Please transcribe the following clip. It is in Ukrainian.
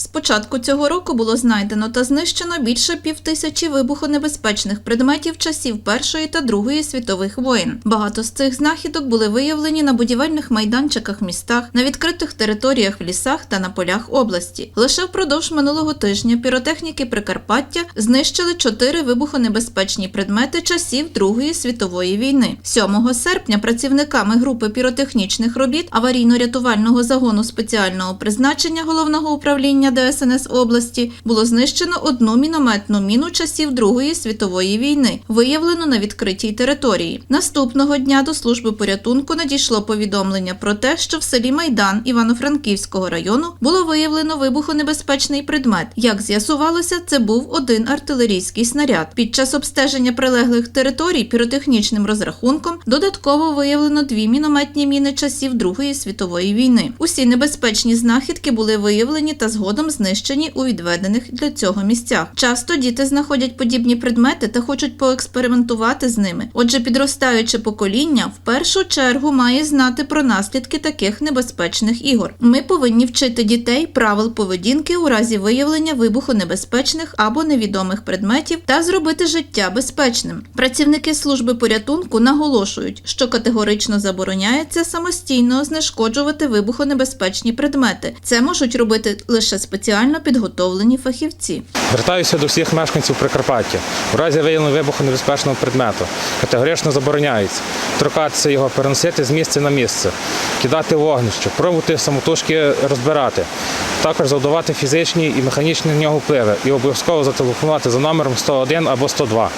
З початку цього року було знайдено та знищено більше півтисячі вибухонебезпечних предметів часів Першої та Другої світових воєн. Багато з цих знахідок були виявлені на будівельних майданчиках містах, на відкритих територіях в лісах та на полях області. Лише впродовж минулого тижня піротехніки Прикарпаття знищили чотири вибухонебезпечні предмети часів Другої світової війни. 7 серпня працівниками групи піротехнічних робіт аварійно-рятувального загону спеціального призначення головного управління ДСНС області було знищено одну мінометну міну часів Другої світової війни, виявлену на відкритій території. Наступного дня до служби порятунку надійшло повідомлення про те, що в селі Майдан Івано-Франківського району було виявлено вибухонебезпечний предмет. Як з'ясувалося, це був один артилерійський снаряд. Під час обстеження прилеглих територій піротехнічним розрахунком додатково виявлено дві мінометні міни часів Другої світової війни. Усі небезпечні знахідки були виявлені та згодом знищені у відведених для цього місцях. Часто діти знаходять подібні предмети та хочуть поекспериментувати з ними. Отже, підростаюче покоління в першу чергу має знати про наслідки таких небезпечних ігор. Ми повинні вчити дітей правил поведінки у разі виявлення вибухонебезпечних або невідомих предметів та зробити життя безпечним. Працівники служби порятунку наголошують, що категорично забороняється самостійно знешкоджувати вибухонебезпечні предмети. Це можуть робити лише спеціально підготовлені фахівці. Звертаюся до всіх мешканців Прикарпаття. У разі виявлення вибухонебезпечного предмету категорично забороняється торкатися його, переносити з місця на місце, кидати вогнище, пробувати самотужки розбирати, також завдавати фізичні і механічні на нього впливи і обов'язково зателефонувати за номером 101 або 102.